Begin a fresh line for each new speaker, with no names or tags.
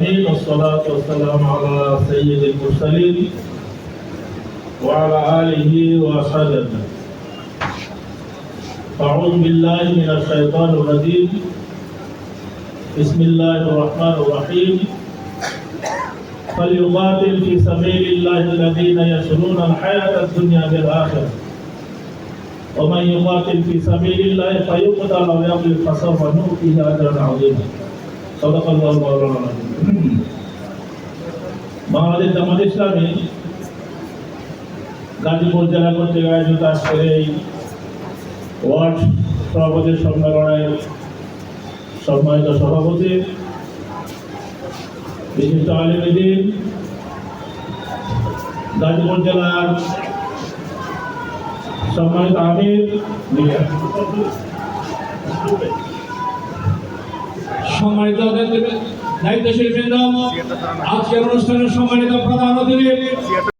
والصلاة والسلام على سيد المرسلين وعلى آله وصحبه أعوذ بالله من الشيطان الرجيم. بسم الله الرحمن الرحيم. فليقاتل في سبيل الله الذين يشرون الحياة الدنيا بالآخرة. ومن يقاتل في سبيل الله فيقتل أو يغلب فسوف نؤتيه أجرا عظيما. বাংলাদেশ জামাত ইসলামী গাজীপুর জেলা কর্তৃক আয়োজিত আজকের এই ওয়ার্ড সভাপতি সম্মেলনের সম্মানিত সভাপতি, বিশিষ্ট আলিমদিন গাজীপুর জেলার সম্মানিত আমির
সম্মানিত দায়িত্বশীল বৃন্দ আজকের অনুষ্ঠানের সম্মানিত প্রধান অতিথি